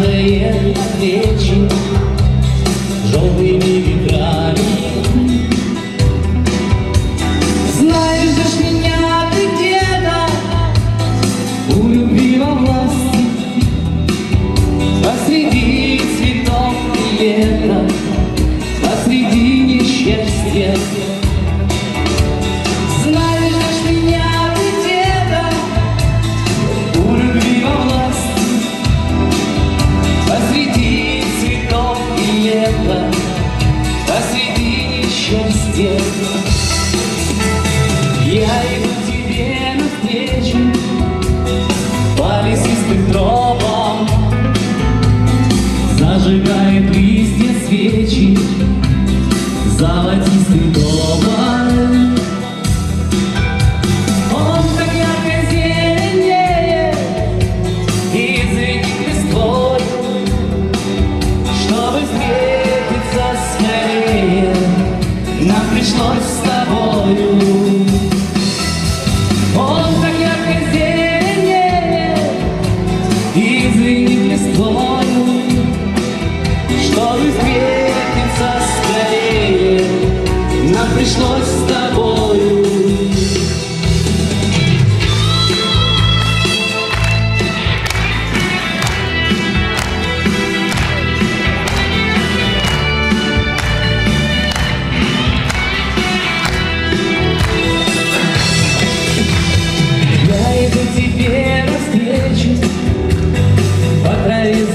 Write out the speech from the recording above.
На плечи Желтыми ветрами. Знаешь, ждешь меня ты где-то У любви во власти Посреди цветов и лета Посреди несчастья Зажигает листья свечи. Золотистым домом Он так ярко зеленеет И звенит листвой Чтобы встретиться скорее. Нам пришлось с тобою Чтобы встретиться скорее. Нам пришлось с тобою Я иду тебе навстречу По траве